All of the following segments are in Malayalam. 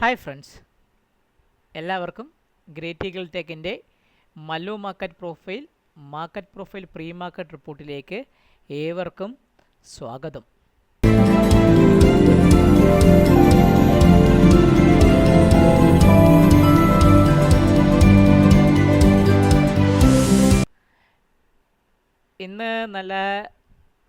ഹായ് ഫ്രണ്ട്സ് എല്ലാവർക്കും great eagle ടെക്കിന്റെ Mallu market profile market profile pre market റിപ്പോർട്ടിലേക്ക് ഏവർക്കും സ്വാഗതം. ഇന്ന് നല്ല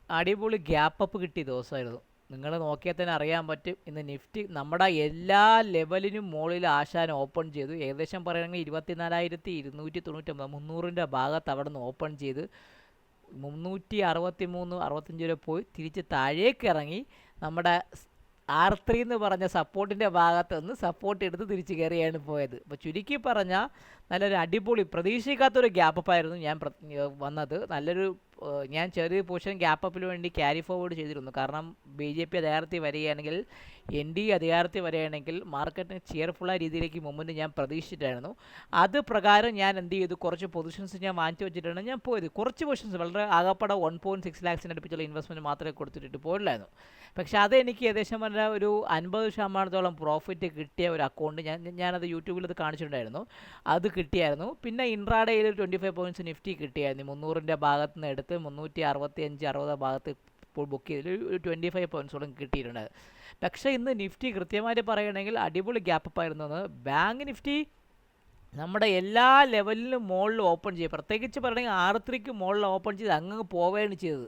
അടിപൊളി ഗ്യാപ്പ് അപ്പ് കിട്ടിയ ദിവസമായിരുന്നു. നിങ്ങൾ നോക്കിയാൽ തന്നെ അറിയാൻ പറ്റും. ഇന്ന് നിഫ്റ്റി നമ്മുടെ എല്ലാ ലെവലിനും മുകളിൽ ആശാൻ ഓപ്പൺ ചെയ്തു. ഏകദേശം പറയുകയാണെങ്കിൽ ഇരുപത്തിനാലായിരത്തി ഇരുന്നൂറ്റി തൊണ്ണൂറ്റൊമ്പത് മുന്നൂറിന്റെ ഭാഗത്ത് അവിടെ നിന്ന് ഓപ്പൺ ചെയ്ത് മുന്നൂറ്റി അറുപത്തി മൂന്ന് അറുപത്തഞ്ച് വരെ പോയി. തിരിച്ച് താഴേക്ക് ഇറങ്ങി നമ്മുടെ ആർ ത്രീ എന്ന് പറഞ്ഞ സപ്പോർട്ടിന്റെ ഭാഗത്ത് നിന്ന് സപ്പോർട്ട് എടുത്ത് തിരിച്ച് കയറിയാണ് പോയത്. അപ്പോൾ ചുരുക്കി പറഞ്ഞാൽ നല്ലൊരു അടിപൊളി പ്രതീക്ഷിക്കാത്തൊരു ഗ്യാപ്പപ്പായിരുന്നു ഞാൻ വന്നത്. നല്ലൊരു ഞാൻ ചെറിയ പോർഷൻ ഗ്യാപ്പപ്പിന് വേണ്ടി ക്യാരി ഫോർവേഡ് ചെയ്തിരുന്നു. കാരണം ബി ജെ പി അധികാരത്തിൽ വരികയാണെങ്കിൽ എൻ ഡി അധികാരത്തിൽ വരികയാണെങ്കിൽ മാർക്കറ്റിന് ചെയർഫുള്ളായ രീതിയിലേക്ക് മുമ്പിൽ ഞാൻ പ്രതീക്ഷിച്ചിട്ടായിരുന്നു. അത് പ്രകാരം ഞാൻ എന്ത് ചെയ്തു? കുറച്ച് പൊസിഷൻസ് ഞാൻ വാങ്ങിച്ചു വെച്ചിട്ടാണ് ഞാൻ പോയത്. കുറച്ച് പൊസിഷൻസ് വളരെ ആകപ്പാടെ വൺ പോയിന്റ് സിക്സ് ലാക്സിന് അടുപ്പിച്ചുള്ള ഇൻവെസ്റ്റ്മെന്റ് മാത്രമേ കൊടുത്തിട്ട് പോയില്ലായിരുന്നു പക്ഷേ അത് എനിക്ക് ഏകദേശം പറഞ്ഞ ഒരു അൻപത് ശതമാനത്തോളം പ്രോഫിറ്റ് കിട്ടിയ ഒരു അക്കൗണ്ട് ഞാൻ ഞാനത് യൂട്യൂബിൽ അത് കാണിച്ചിട്ടുണ്ടായിരുന്നു. അത് കിട്ടിയായിരുന്നു. പിന്നെ ഇൻട്രാഡേയിൽ ട്വന്റി ഫൈവ് പോയിന്റ്സ് നിഫ്റ്റി കിട്ടിയായിരുന്നു. മുന്നൂറിന്റെ ഭാഗത്ത് നിന്ന് എടുത്ത് മുന്നൂറ്റി അറുപത്തി അഞ്ച് അറുപത് ഭാഗത്ത് ഇപ്പോൾ ബുക്ക് ചെയ്ത് ഒരു ട്വന്റി ഫൈവ് പോയിന്റ്സോളം കിട്ടിയിട്ടുണ്ട്. പക്ഷേ ഇന്ന് നിഫ്റ്റി കൃത്യമായിട്ട് പറയുകയാണെങ്കിൽ അടിപൊളി ഗ്യാപ്പ് ആയിരുന്നു ബാങ്ക് നിഫ്റ്റി നമ്മുടെ എല്ലാ ലെവലിലും മുകളിൽ ഓപ്പൺ ചെയ്യും പ്രത്യേകിച്ച് പറയുകയാണെങ്കിൽ ആറ് ത്രീക്ക് മുകളിൽ ഓപ്പൺ ചെയ്ത് അങ്ങ് പോവുകയാണ് ചെയ്തത്.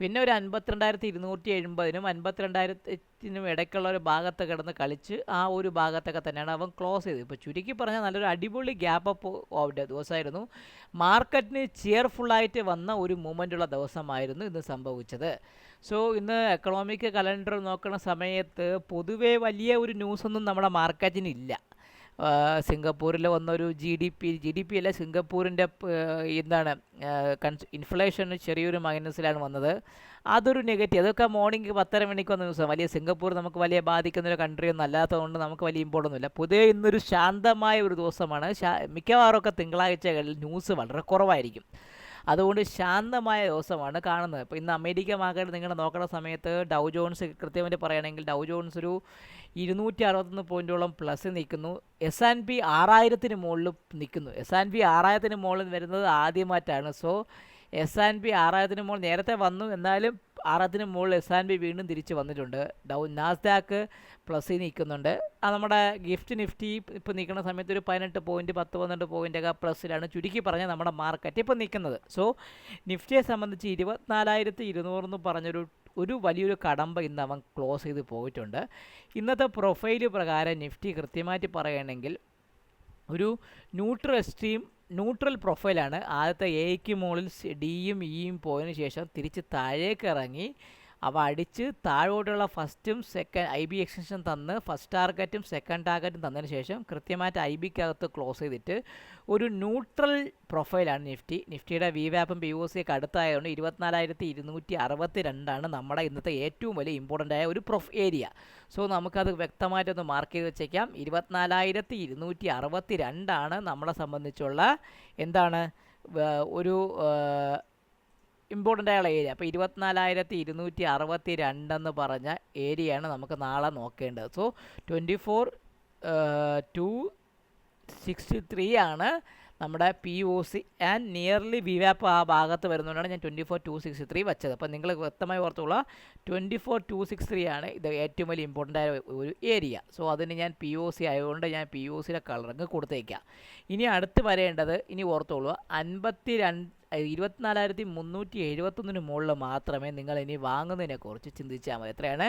പിന്നെ ഒരു അൻപത്തിരണ്ടായിരത്തി ഇരുന്നൂറ്റി എഴുപതിനും അൻപത്തിരണ്ടായിരത്തിനും ഇടയ്ക്കുള്ള ഒരു ഭാഗത്ത് കിടന്ന് കളിച്ച് ആ ഒരു ഭാഗത്തൊക്കെ തന്നെയാണ് അവൻ ക്ലോസ് ചെയ്തത്. ഇപ്പോൾ ചുരുക്കി പറഞ്ഞാൽ നല്ലൊരു അടിപൊളി ഗ്യാപ്പ് അപ്പ് ദിവസമായിരുന്നു. മാർക്കറ്റിന് ചെയർഫുള്ളായിട്ട് വന്ന ഒരു മൂമെന്റുള്ള ദിവസമായിരുന്നു ഇന്ന് സംഭവിച്ചത്. സോ ഇന്ന് എക്കണോമിക് കലണ്ടർ നോക്കുന്ന സമയത്ത് പൊതുവേ വലിയ ഒരു ന്യൂസൊന്നും നമ്മുടെ മാർക്കറ്റിനില്ല സിംഗപ്പൂരിൽ വന്നൊരു G D P G D P അല്ല സിംഗപ്പൂരിന്റെ എന്താണ് കൺസ് ഇൻഫ്ലേഷൻ ചെറിയൊരു മൈനസിലാണ് വന്നത്. അതൊരു നെഗറ്റീവ് അതൊക്കെ മോർണിംഗ് പത്തര മണിക്ക് വന്ന ദിവസം വലിയ സിംഗപ്പൂർ നമുക്ക് വലിയ ബാധിക്കുന്ന ഒരു കൺട്രി ഒന്നും അല്ലാത്തതുകൊണ്ട് നമുക്ക് വലിയ ഇമ്പോർട്ടന്റ് ഒന്നുമില്ല. പൊതുവേ ഇന്നൊരു ശാന്തമായ ഒരു ദിവസമാണ്. മിക്കവാറും ഒക്കെ തിങ്കളാഴ്ചകളിൽ ന്യൂസ് വളരെ കുറവായിരിക്കും. അതുകൊണ്ട് ശാന്തമായ ദിവസമാണ് കാണുന്നത്. ഇപ്പോൾ ഇന്ന് അമേരിക്ക മാർക്കറ്റ് നിങ്ങൾ നോക്കുന്ന സമയത്ത് ഡൗ ജോൺസ് കൃത്യമായിട്ട് പറയുകയാണെങ്കിൽ ഡൗ ജോൺസ് ഒരു ഇരുന്നൂറ്റി അറുപത്തൊന്ന് പോയിന്റോളം പ്ലസ് നിൽക്കുന്നു. എസ് ആൻഡ് പി ആറായിരത്തിന് മുകളിൽ നിൽക്കുന്നു. എസ് ആൻഡ് പി ആറായിരത്തിന് മുകളിൽ വരുന്നത് ആദ്യമായിട്ടാണ്. സോ എസ് ആൻഡ് പി ആറായിരത്തിന് മുകളിൽ നേരത്തെ വന്നു. എന്നാലും ആറായിരത്തിന് മുകളിൽ എസ് ആൻഡ് ബി വീണ്ടും തിരിച്ച് വന്നിട്ടുണ്ട്. ഡൗ നാസ്ഡാക്ക് പ്ലസ്സിൽ നിൽക്കുന്നുണ്ട്. ആ നമ്മുടെ ഗിഫ്റ്റ് നിഫ്റ്റി ഇപ്പോൾ നിൽക്കുന്ന സമയത്ത് ഒരു പതിനെട്ട് പോയിന്റ് പത്ത് പന്ത്രണ്ട് പോയിന്റൊക്കെ പ്ലസ്സിലാണ് ചുരുക്കി പറഞ്ഞാൽ നമ്മുടെ മാർക്കറ്റ് ഇപ്പോൾ നിൽക്കുന്നത്. സോ നിഫ്റ്റിയെ സംബന്ധിച്ച് ഇരുപത്തിനാലായിരത്തി ഇരുന്നൂറെന്ന് പറഞ്ഞൊരു ഒരു വലിയൊരു കടമ്പ ഇന്ന് അവൻ ക്ലോസ് ചെയ്ത് പോയിട്ടുണ്ട്. ഇന്നത്തെ പ്രൊഫൈൽ പ്രകാരം നിഫ്റ്റി കൃത്യമായിട്ട് പറയുകയാണെങ്കിൽ ഒരു ന്യൂട്രൽ എക്സ്ട്രീം ന്യൂട്രൽ പ്രൊഫൈലാണ് ആദ്യത്തെ എയ്ക്ക് മുകളിൽ ഡിയും ഇയും പോയതിനു ശേഷം തിരിച്ച് താഴേക്ക് ഇറങ്ങി അവ അടിച്ച് താഴോട്ടുള്ള ഫസ്റ്റും സെക്കൻഡ് ഐ ബി എക്സ്റ്റൻഷൻ തന്ന് ഫസ്റ്റ് ടാർഗറ്റും സെക്കൻഡ് ടാർഗറ്റും തന്നതിന് ശേഷം കൃത്യമായിട്ട് ഐ ബിക്കകത്ത് ക്ലോസ് ചെയ്തിട്ട് ഒരു ന്യൂട്രൽ പ്രൊഫൈലാണ് നിഫ്റ്റി നിഫ്റ്റിയുടെ വി വാപ്പും പി ഒ സിയൊക്കെ അടുത്തായതുകൊണ്ട് ഇരുപത്തിനാലായിരത്തി ഇരുന്നൂറ്റി അറുപത്തി രണ്ടാണ് നമ്മുടെ ഇന്നത്തെ ഏറ്റവും വലിയ ഇമ്പോർട്ടന്റ് ആയ ഒരു പ്രൊഫ് ഏരിയ സോ നമുക്കത് വ്യക്തമായിട്ടൊന്ന് മാർക്ക് ചെയ്ത് വെച്ചേക്കാം. ഇരുപത്തിനാലായിരത്തി ഇരുന്നൂറ്റി അറുപത്തി രണ്ടാണ് നമ്മളെ സംബന്ധിച്ചുള്ള എന്താണ് ഒരു ഇമ്പോർട്ടന്റ് ആയുള്ള ഏരിയ അപ്പോൾ ഇരുപത്തിനാലായിരത്തി ഇരുന്നൂറ്റി അറുപത്തി രണ്ടെന്ന് പറഞ്ഞ ഏരിയയാണ് നമുക്ക് നാളെ നോക്കേണ്ടത്. So twenty four two sixty three ആണ് നമ്മുടെ P O C and nearly വിവാപ്പ് ആ ഭാഗത്ത് വരുന്നതുകൊണ്ടാണ് ഞാൻ twenty four two six three വെച്ചത്. അപ്പോൾ നിങ്ങൾ വ്യക്തമായി ഓർത്തുള്ള twenty four two six three ആണ് ഇത് ഏറ്റവും വലിയ ഇമ്പോർട്ടന്റ് ആയ ഒരു ഏരിയ സോ അതിന് ഞാൻ പി ഒ സി ആയതുകൊണ്ട് ഞാൻ പി ഒ സിയുടെ കളറങ്ങ് കൊടുത്തേക്കാം. ഇനി അടുത്ത് വരേണ്ടത് ഇനി ഓർത്തോളൂ അൻപത്തി രണ്ട് ഇരുപത്തിനാലായിരത്തി മുന്നൂറ്റി എഴുപത്തൊന്നിന് മുകളിൽ മാത്രമേ നിങ്ങൾ ഇനി വാങ്ങുന്നതിനെക്കുറിച്ച് ചിന്തിച്ചാൽ മതി. എത്രയാണ്?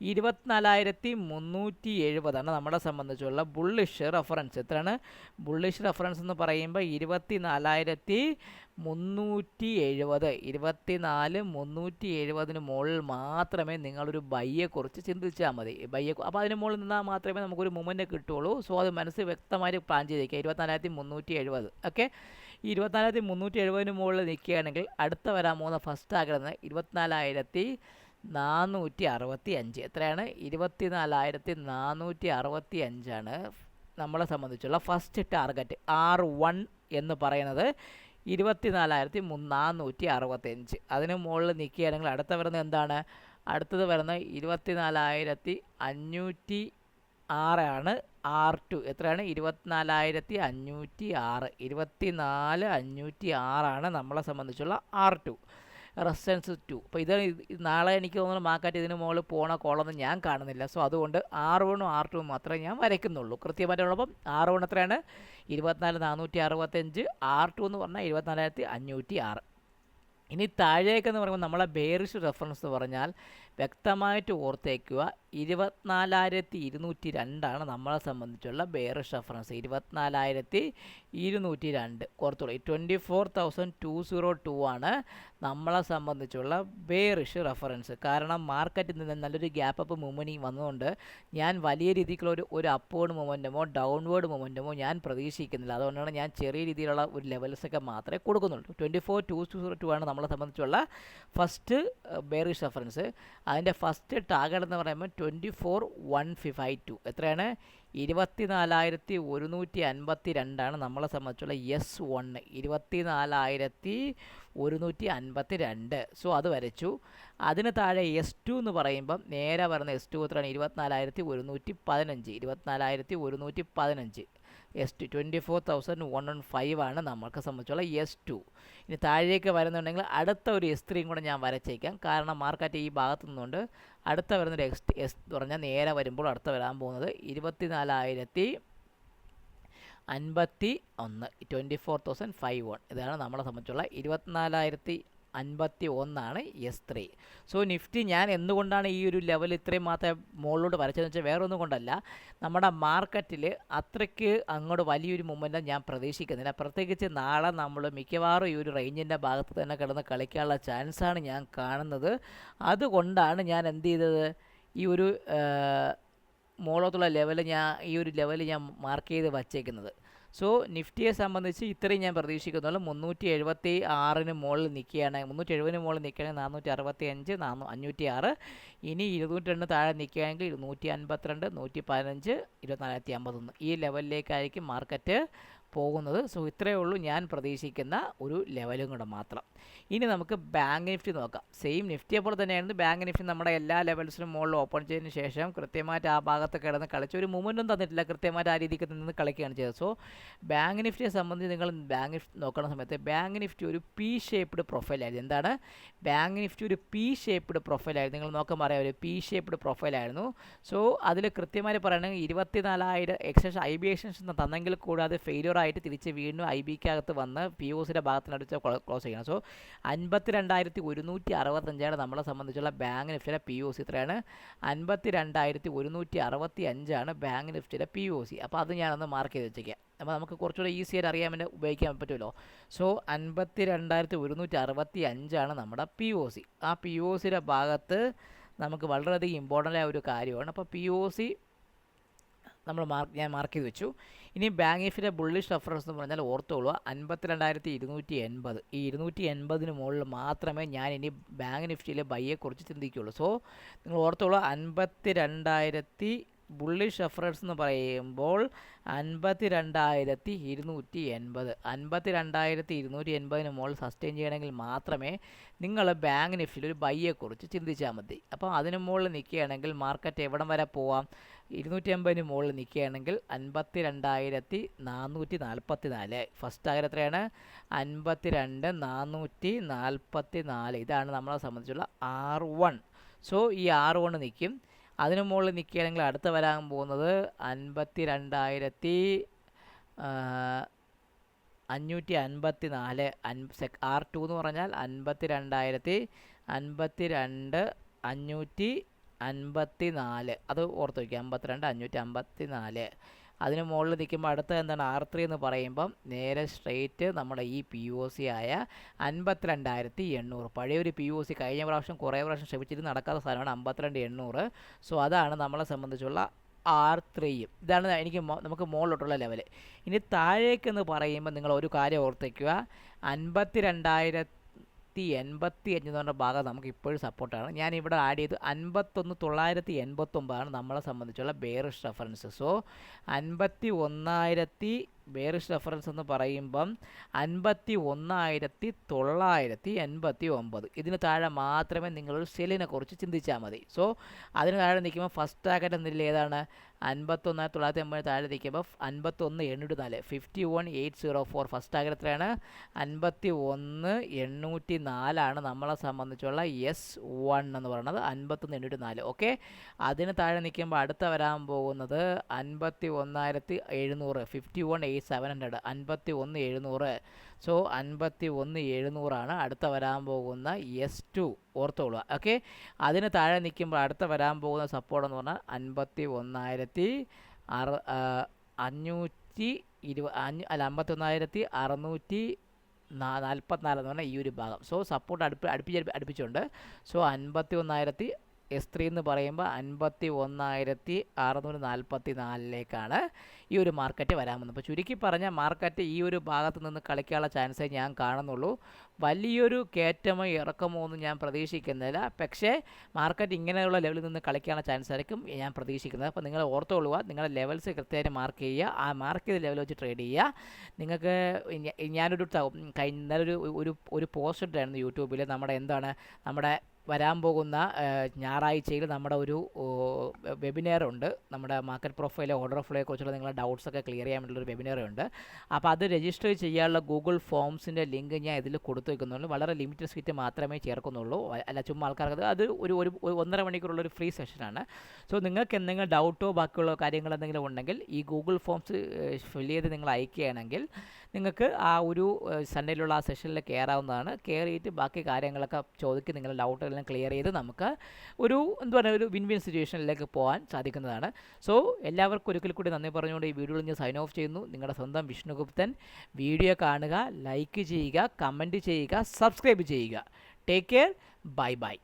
ഇരുപത്തിനാലായിരത്തി മുന്നൂറ്റി എഴുപതാണ് നമ്മളെ സംബന്ധിച്ചുള്ള ബുള്ളിഷ് റെഫറൻസ് എത്രയാണ്? ബുള്ളിഷ് റെഫറൻസ് എന്ന് പറയുമ്പോൾ ഇരുപത്തി നാലായിരത്തി മുന്നൂറ്റി എഴുപത് ഇരുപത്തിനാല് മുന്നൂറ്റി എഴുപതിന് മുകളിൽ മാത്രമേ നിങ്ങളൊരു ബയ്യെക്കുറിച്ച് ചിന്തിച്ചാൽ മതി. ബയ്യെ അപ്പോൾ അതിന് മുകളിൽ നിന്നാൽ മാത്രമേ നമുക്കൊരു മൂമെന്റ് കിട്ടുള്ളൂ സോ അത് മനസ്സ് വ്യക്തമായിട്ട് പ്ലാൻ ചെയ്തേക്കുക. ഇരുപത്തിനാലായിരത്തി മുന്നൂറ്റി എഴുപത് ഓക്കെ ഇരുപത്തിനാലായിരത്തി മുന്നൂറ്റി എഴുപതിന് മുകളിൽ നിൽക്കുകയാണെങ്കിൽ അടുത്ത വരാൻ പോകുന്ന ഫസ്റ്റ് ആഗ്രഹം ഇരുപത്തിനാലായിരത്തി നാനൂറ്റി അറുപത്തി അഞ്ച് എത്രയാണ്? ഇരുപത്തിനാലായിരത്തി നാനൂറ്റി അറുപത്തി അഞ്ചാണ് നമ്മളെ സംബന്ധിച്ചുള്ള ഫസ്റ്റ് ടാർഗറ്റ് ആർ വൺ എന്ന് പറയുന്നത് ഇരുപത്തിനാലായിരത്തി നാനൂറ്റി അറുപത്തഞ്ച് അതിന് മുകളിൽ നിൽക്കുകയാണെങ്കിൽ അടുത്ത വരുന്നത് എന്താണ്? അടുത്തത് വരുന്നത് ഇരുപത്തിനാലായിരത്തി അഞ്ഞൂറ്റി ആറാണ് ആർ ടു. എത്രയാണ്? ഇരുപത്തിനാലായിരത്തി അഞ്ഞൂറ്റി ആറ് ഇരുപത്തി നാല് അഞ്ഞൂറ്റി ആറാണ് നമ്മളെ സംബന്ധിച്ചുള്ള ആർ ടു. Resistance to. അപ്പോൾ ഇത് നാളെ എനിക്ക് തോന്നുന്നു മാക്കാറ്റ് ഇതിന് മുകളിൽ പോണ കോളൊന്നും ഞാൻ കാണുന്നില്ല. സോ അതുകൊണ്ട് ആർ വണ്ണും ആർ ടു മാത്രമേ ഞാൻ വരയ്ക്കുന്നുള്ളൂ. കൃത്യമായിട്ടുള്ളപ്പം ആർ വൺ എത്രയാണ്? ഇരുപത്തിനാല് നാനൂറ്റി അറുപത്തഞ്ച് ആർ ടു എന്ന് പറഞ്ഞാൽ ഇരുപത്തിനാലായിരത്തി അഞ്ഞൂറ്റി ആറ് ഇനി താഴേക്കെന്ന് പറയുമ്പോൾ നമ്മളെ ബേറിഷ് റെഫറൻസ് എന്ന് പറഞ്ഞാൽ വ്യക്തമായിട്ട് ഓർത്തേക്കുക. ഇരുപത്തിനാലായിരത്തി ഇരുന്നൂറ്റി രണ്ടാണ് നമ്മളെ സംബന്ധിച്ചുള്ള ബെയറിഷ് റഫറൻസ് ഇരുപത്തിനാലായിരത്തി ഇരുന്നൂറ്റി രണ്ട് ഓർത്തോളൂ twenty four thousand two zero two ആണ് നമ്മളെ സംബന്ധിച്ചുള്ള ബെയറിഷ് റഫറൻസ് കാരണം മാർക്കറ്റിൽ നിന്ന് നല്ലൊരു ഗ്യാപ്പ് അപ്പ് മൂവ്മെന്റിങ് വന്നതുകൊണ്ട് ഞാൻ വലിയ രീതിക്കുള്ള ഒരു ഒരു അപ്വേഡ് മൊമെന്റമോ ഡൗൺവേഡ് മൊമെന്റമോ ഞാൻ പ്രതീക്ഷിക്കുന്നില്ല. അതുകൊണ്ടാണ് ഞാൻ ചെറിയ രീതിയിലുള്ള ഒരു ലെവൽസൊക്കെ മാത്രമേ കൊടുക്കുന്നുള്ളൂ. Twenty four two zero two ആണ് നമ്മളെ സംബന്ധിച്ചുള്ള ഫസ്റ്റ് ബെയറിഷ് റെഫറൻസ് അതിന്റെ ഫസ്റ്റ് ടാർഗറ്റ് എന്ന് പറയുമ്പോൾ twenty four one five two എത്രയാണ്? ഇരുപത്തി നാലായിരത്തി ഒരുന്നൂറ്റി അൻപത്തി രണ്ടാണ് നമ്മളെ സംബന്ധിച്ചുള്ള എസ് വൺ ഇരുപത്തി നാലായിരത്തി ഒരുന്നൂറ്റി അൻപത്തി രണ്ട് സോ അത് വരച്ചു. അതിന് താഴെ എസ് ടു എന്ന് പറയുമ്പം നേരെ വരുന്ന എസ് ടു എത്രയാണ്? ഇരുപത്തിനാലായിരത്തി ഒരുന്നൂറ്റി പതിനഞ്ച് ഇരുപത്തിനാലായിരത്തി ഒരുന്നൂറ്റി പതിനഞ്ച് S two twenty four thousand one one five ആണ് നമ്മൾക്ക് സംബന്ധിച്ചുള്ള എസ് ടു ഇനി താഴേക്ക് വരുന്നുണ്ടെങ്കിൽ അടുത്ത ഒരു എസ് ത്രീയും കൂടെ ഞാൻ വരച്ചേക്കാം. കാരണം മാർക്കറ്റ് ഈ ഭാഗത്തു നിന്നുകൊണ്ട് അടുത്ത വരുന്നൊരു എക്സ് എസ് പറഞ്ഞാൽ നേരെ വരുമ്പോൾ അടുത്ത വരാൻ പോകുന്നത് ഇരുപത്തി നാലായിരത്തി അൻപത്തി ഒന്ന് twenty four thousand five one ഇതാണ് നമ്മളെ സംബന്ധിച്ചുള്ള ഇരുപത്തിനാലായിരത്തി അൻപത്തി ഒന്നാണ് എസ് ത്രീ സോ നിഫ്റ്റി ഞാൻ എന്തുകൊണ്ടാണ് ഈ ഒരു ലെവൽ ഇത്രയും മാത്രം മുകളിലോട്ട് വരച്ചതെന്ന് വെച്ചാൽ വേറെ ഒന്നും കൊണ്ടല്ല. നമ്മുടെ മാർക്കറ്റിൽ അത്രയ്ക്ക് അങ്ങോട്ട് വലിയൊരു മൂവ്മെന്റ് ഞാൻ പ്രതീക്ഷിക്കുന്നില്ല. പ്രത്യേകിച്ച് നാളെ നമ്മൾ മിക്കവാറും ഈ ഒരു റേഞ്ചിന്റെ ഭാഗത്ത് തന്നെ കിടന്ന് കളിക്കാനുള്ള ചാൻസാണ് ഞാൻ കാണുന്നത്. അതുകൊണ്ടാണ് ഞാൻ എന്ത് ചെയ്തത്? ഈ ഒരു മുകളത്തുള്ള ലെവൽ ഞാൻ ഈ ഒരു ലെവൽ ഞാൻ മാർക്ക് ചെയ്ത് വച്ചേക്കുന്നത്. സോ നിഫ്റ്റിയെ സംബന്ധിച്ച് ഇത്രയും ഞാൻ പ്രതീക്ഷിക്കുന്നുള്ളൂ. മുന്നൂറ്റി എഴുപത്തി ആറിന് മുകളിൽ നിൽക്കുകയാണ്. മുന്നൂറ്റി എഴുപതിന് മുകളിൽ നിൽക്കുകയാണെങ്കിൽ നാനൂറ്റി അറുപത്തി അഞ്ച് നാനൂ അഞ്ഞൂറ്റി ആറ് ഇനി ഇരുന്നൂറ്റി രണ്ട് താഴെ നിൽക്കുകയാണെങ്കിൽ ഇരുന്നൂറ്റി അൻപത്തിരണ്ട് നൂറ്റി പതിനഞ്ച് ഇരുപത്തിനാലായിരത്തി അമ്പത്തൊന്ന് ഈ ലെവലിലേക്കായിരിക്കും മാർക്കറ്റ് പോകുന്നത്. സോ ഇത്രയേ ഉള്ളൂ. ഞാൻ പ്രതീക്ഷിക്കുന്ന ഒരു ലെവലും കൂടെ മാത്രം. ഇനി നമുക്ക് ബാങ്ക് നിഫ്റ്റി നോക്കാം. സെയിം നിഫ്റ്റിയെ പോലെ തന്നെയായിരുന്നു. ബാങ്ക് നിഫ്റ്റി നമ്മുടെ എല്ലാ ലെവൽസിനും മുകളിൽ ഓപ്പൺ ചെയ്തതിന് ശേഷം കൃത്യമായിട്ട് ആ ഭാഗത്ത് കിടന്ന് കളിച്ച് ഒരു മൂവ്മെന്റും തന്നിട്ടില്ല. കൃത്യമായിട്ട് ആ രീതിക്ക് നിന്ന് കളിക്കുകയാണ് ചെയ്തത്. സോ ബാങ്ക് നിഫ്റ്റിയെ സംബന്ധിച്ച് നിങ്ങൾ ബാങ്ക് നിഫ്റ്റി നോക്കുന്ന സമയത്ത് ബാങ്ക് നിഫ്റ്റി ഒരു പി ഷേപ്പ്ഡ് പ്രൊഫൈലായിരുന്നു എന്താണ്? ബാങ്ക് നിഫ്റ്റി ഒരു പി ഷേപ്പ്ഡ് പ്രൊഫൈലായിരുന്നു നിങ്ങൾ നോക്കാൻ പറയാം ഒരു പി ഷേപ്പ്ഡ് പ്രൊഫൈലായിരുന്നു സോ അതിൽ കൃത്യമായി പറയുകയാണെങ്കിൽ ഇരുപത്തിനാലായിരം എക്സസ് ഐ ബി എക്സൻസ് തന്നെങ്കിൽ കൂടാതെ ഫെയിലിയർ ആയിട്ട് തിരിച്ച് വീണ്ടും ഐ ബിക്കകത്ത് വന്ന് പി ഒ സിയുടെ ഭാഗത്തിനടുത്ത് ക്ലോസ് ചെയ്യണം. സോ അൻപത്തി രണ്ടായിരത്തി ഒരുന്നൂറ്റി അറുപത്തഞ്ചാണ് നമ്മളെ സംബന്ധിച്ചുള്ള ബാങ്ക് നിഫ്റ്റിയുടെ പി ഒ സി ഇത്രയാണ്. അൻപത്തി രണ്ടായിരത്തി ഒരുന്നൂറ്റി അറുപത്തി അഞ്ചാണ് ബാങ്ക് നിഫ്റ്റിയുടെ പി ഒ സി. അപ്പോൾ അത് ഞാനൊന്ന് മാർക്ക് ചെയ്ത് വെച്ചേക്കാം. അപ്പോൾ നമുക്ക് കുറച്ചുകൂടെ ഈസി ആയിട്ട് അറിയാൻ വേണ്ടി ഉപയോഗിക്കാൻ പറ്റുമല്ലോ. സോ അൻപത്തി രണ്ടായിരത്തി ഒരുന്നൂറ്റി അറുപത്തി അഞ്ചാണ് നമ്മുടെ പി ഒ സി. ആ പി ഒ സിയുടെ ഭാഗത്ത് നമുക്ക് വളരെയധികം ഇമ്പോർട്ടന്റ് ആയ ഒരു കാര്യമാണ്. അപ്പോൾ പി ഒ സി നമ്മൾ മാർക്ക് ഞാൻ മാർക്ക് ചെയ്ത് വെച്ചു. ഇനി ബാങ്ക് ഇഫിലെ ബുള്ളിഷ് റെഫറൻസ് എന്ന് പറഞ്ഞാൽ ഓർത്തോളുക അൻപത്തി രണ്ടായിരത്തി ഇരുന്നൂറ്റി എൺപത് ഈ ഇരുന്നൂറ്റി എൺപതിന് മുകളിൽ മാത്രമേ ഞാൻ ഇനി ബാങ്ക് നിഫ്റ്റിയിലെ ബൈയെക്കുറിച്ച് ചിന്തിക്കുകയുള്ളൂ. സോ നിങ്ങൾ ഓർത്തോളുക അൻപത്തി രണ്ടായിരത്തി ബുള്ളിഷ് റെഫറൻസ് എന്ന് പറയുമ്പോൾ അൻപത്തി രണ്ടായിരത്തി ഇരുന്നൂറ്റി എൺപത് അൻപത്തി രണ്ടായിരത്തി ഇരുന്നൂറ്റി എൺപതിന് മുകളിൽ സസ്റ്റെയിൻ ചെയ്യണമെങ്കിൽ മാത്രമേ നിങ്ങൾ ബാങ്ക് നിഫ്റ്റിൽ ഒരു ബൈയെക്കുറിച്ച് ചിന്തിച്ചാൽ മതി. അപ്പോൾ അതിന് മുകളിൽ നിൽക്കുകയാണെങ്കിൽ മാർക്കറ്റ് എവിടം വരെ പോവാം? ഇരുന്നൂറ്റി അമ്പതിന് മുകളിൽ നിൽക്കുകയാണെങ്കിൽ അൻപത്തി രണ്ടായിരത്തി നാനൂറ്റി നാൽപ്പത്തി നാല് ഫസ്റ്റ് ആകെ എത്രയാണ്? അൻപത്തി രണ്ട് നാനൂറ്റി നാൽപ്പത്തി നാല് ഇതാണ് നമ്മളെ സംബന്ധിച്ചുള്ള ആർ വൺ സോ ഈ ആർ വൺ നിൽക്കും. അതിന് മുകളിൽ നിൽക്കുകയാണെങ്കിൽ അടുത്ത വരാൻ പോകുന്നത് അൻപത്തി രണ്ടായിരത്തി അഞ്ഞൂറ്റി അൻപത്തി നാല് അൻ ആർ ടു എന്ന് പറഞ്ഞാൽ അൻപത്തി രണ്ടായിരത്തി അൻപത്തി രണ്ട് അഞ്ഞൂറ്റി അൻപത്തി നാല് അത് ഓർത്ത് വയ്ക്കുക. അമ്പത്തിരണ്ട് അഞ്ഞൂറ്റി അമ്പത്തി നാല് അതിന് മുകളിൽ നിൽക്കുമ്പോൾ അടുത്ത എന്താണ്? ആർ ത്രീ എന്ന് പറയുമ്പം നേരെ സ്ട്രെയിറ്റ് നമ്മുടെ ഈ പി ഒ സി ആയ അൻപത്തിരണ്ടായിരത്തി എണ്ണൂറ് പഴയൊരു പി ഒ സി കഴിഞ്ഞ പ്രാവശ്യം കുറേ പ്രാവശ്യം ശ്രമിച്ചിട്ട് നടക്കാത്ത സാധനമാണ് അമ്പത്തിരണ്ട് എണ്ണൂറ്. സോ അതാണ് നമ്മളെ സംബന്ധിച്ചുള്ള ആർ ത്രീയും ഇതാണ് എനിക്ക് നമുക്ക് മുകളിലോട്ടുള്ള ലെവൽ ഇനി താഴേക്കെന്ന് പറയുമ്പോൾ നിങ്ങൾ ഒരു കാര്യം ഓർത്തേക്കുക അൻപത്തി നൂറ്റി എൺപത്തി അഞ്ച് എന്ന് പറഞ്ഞ ഭാഗം നമുക്ക് ഇപ്പോഴും സപ്പോർട്ടാണ് ഞാൻ ഇവിടെ ആഡ് ചെയ്ത് അൻപത്തൊന്ന് തൊള്ളായിരത്തി എൺപത്തൊമ്പതാണ് നമ്മളെ സംബന്ധിച്ചുള്ള ബേറിഷ് റെഫറൻസ് സോ അൻപത്തി ഒന്നായിരത്തി ബേറിഷ് റെഫറൻസ് എന്ന് പറയുമ്പം അൻപത്തി ഒന്നായിരത്തി തൊള്ളായിരത്തി എൺപത്തി ഒമ്പത് ഇതിന് താഴെ മാത്രമേ നിങ്ങളൊരു സെല്ലിനെ കുറിച്ച് ചിന്തിച്ചാൽ മതി. സോ അതിന് താഴെ നിൽക്കുമ്പോൾ ഫസ്റ്റ് ടാർഗറ്റ് എന്നതിൽ ഏതാണ്? അൻപത്തൊന്നായിരത്തി തൊള്ളായിരത്തി അമ്പത് താഴെ നിൽക്കുമ്പോൾ അൻപത്തൊന്ന് എണ്ണൂറ്റി നാല് fifty one eight zero four first ആഗ്രഹം എത്രയാണ്? അൻപത്തി ഒന്ന് എണ്ണൂറ്റി നാലാണ് നമ്മളെ സംബന്ധിച്ചുള്ള എസ് വൺ എന്ന് പറയുന്നത്. അൻപത്തൊന്ന് എണ്ണൂറ്റി നാല് ഓക്കെ അതിന് താഴെ നിൽക്കുമ്പോൾ അടുത്ത വരാൻ പോകുന്നത് അൻപത്തി ഒന്നായിരത്തി എഴുന്നൂറ്. Fifty one eight seven hundred അൻപത്തി ഒന്ന് എഴുന്നൂറ്. സോ അൻപത്തി ഒന്ന് എഴുന്നൂറാണ്. അടുത്ത വരാൻ പോകുന്ന എസ് ടു ഓർത്തോളുക ഓക്കെ? അതിന് താഴെ നിൽക്കുമ്പോൾ അടുത്ത വരാൻ പോകുന്ന സപ്പോർട്ട് എന്ന് പറഞ്ഞാൽ അൻപത്തി ഒന്നായിരത്തി അറു അഞ്ഞൂറ്റി ഇരുപ അഞ്ഞൂ അല്ല അമ്പത്തൊന്നായിരത്തി അറുന്നൂറ്റി നാൽപ്പത്തിനാല് എന്ന് പറഞ്ഞാൽ ഈ ഒരു ഭാഗം. സോ സപ്പോർട്ട് അടുപ്പ് അടുപ്പിച്ച് അടുപ്പിച്ചുണ്ട്. സോ അൻപത്തി ഒന്നായിരത്തി എസ് ത്രീ എന്ന് പറയുമ്പോൾ അൻപത്തി ഒന്നായിരത്തി അറുന്നൂറ്റി നാൽപ്പത്തി നാലിലേക്കാണ് ഈ ഒരു മാർക്കറ്റ് വരാൻ വന്നത് അപ്പോൾ ചുരുക്കി പറഞ്ഞാൽ മാർക്കറ്റ് ഈ ഒരു ഭാഗത്ത് നിന്ന് കളിക്കാനുള്ള ചാൻസേ ഞാൻ കാണുന്നുള്ളൂ. വലിയൊരു കയറ്റമോ ഇറക്കമോ ഒന്നും ഞാൻ പ്രതീക്ഷിക്കുന്നില്ല. പക്ഷേ മാർക്കറ്റ് ഇങ്ങനെയുള്ള ലെവലിൽ നിന്ന് കളിക്കാനുള്ള ചാൻസ് ആയിരിക്കും ഞാൻ പ്രതീക്ഷിക്കുന്നത്. അപ്പോൾ നിങ്ങൾ ഓർത്തോളുക നിങ്ങളുടെ ലെവൽസ് കൃത്യമായി മാർക്ക് ചെയ്യുക. ആ മാർക്ക് ചെയ്ത ലെവൽ വെച്ച് ട്രേഡ് ചെയ്യുക. നിങ്ങൾക്ക് ഞാനൊരു കഴിഞ്ഞ ഒരു ഒരു പോസ്റ്റ് ഇട്ടായിരുന്നു യൂട്യൂബിൽ നമ്മുടെ എന്താണ്? നമ്മുടെ വരാൻ പോകുന്ന ഞായറാഴ്ചയിൽ നമ്മുടെ ഒരു വെബിനാർ ഉണ്ട്. നമ്മുടെ മാർക്കറ്റ് പ്രൊഫൈൽ ഓർഡർ ഫ്ലോയെ കുറിച്ചുള്ള നിങ്ങളുടെ ഡൗട്ട്സ് ഒക്കെ ക്ലിയർ ചെയ്യാൻ വേണ്ടിയുള്ള ഒരു വെബിനാർ ഉണ്ട്. അപ്പോൾ അത് രജിസ്റ്റർ ചെയ്യാനുള്ള ഗൂഗിൾ ഫോംസിന്റെ ലിങ്ക് ഞാൻ ഇതിൽ കൊടുത്തു വെക്കുന്നുള്ളൂ. വളരെ ലിമിറ്റഡ് സീറ്റ് മാത്രമേ ചേർക്കുന്നുള്ളൂ. അല്ല ചുമ്മാ ആൾക്കാർക്ക് അത് ഒരു ഒരു ഒന്നര മണിക്കൂറുള്ള ഒരു ഫ്രീ സെഷനാണ് സോ നിങ്ങൾക്ക് എന്തെങ്കിലും ഡൗട്ടോ ബാക്കിയുള്ള കാര്യങ്ങൾ എന്തെങ്കിലും ഉണ്ടെങ്കിൽ ഈ ഗൂഗിൾ ഫോംസ് ഫില്ല് ചെയ്ത് നിങ്ങൾ അയക്കുകയാണെങ്കിൽ നിങ്ങൾക്ക് ആ ഒരു സൺഡേയിലുള്ള ആ സെഷനിൽ കയറാവുന്നതാണ് കയറിയിട്ട് ബാക്കി കാര്യങ്ങളൊക്കെ ചോദിക്കി നിങ്ങളുടെ ഡൗട്ടുകളെല്ലാം ക്ലിയർ ചെയ്ത് നമുക്ക് ഒരു എന്താ പറയുക ഒരു വിൻ വിൻ സിറ്റുവേഷനിലേക്ക് പോകാൻ സാധിക്കുന്നതാണ്. സോ എല്ലാവർക്കും ഒരിക്കൽ കൂടി നന്ദി പറഞ്ഞുകൊണ്ട് ഈ വീഡിയോയിൽ ഞാൻ സൈൻ ഓഫ് ചെയ്യുന്നു. നിങ്ങളുടെ സ്വന്തം വിഷ്ണുഗുപ്തൻ വീഡിയോ കാണുക ലൈക്ക് ചെയ്യുക കമന്റ് ചെയ്യുക സബ്സ്ക്രൈബ് ചെയ്യുക. Take care bye bye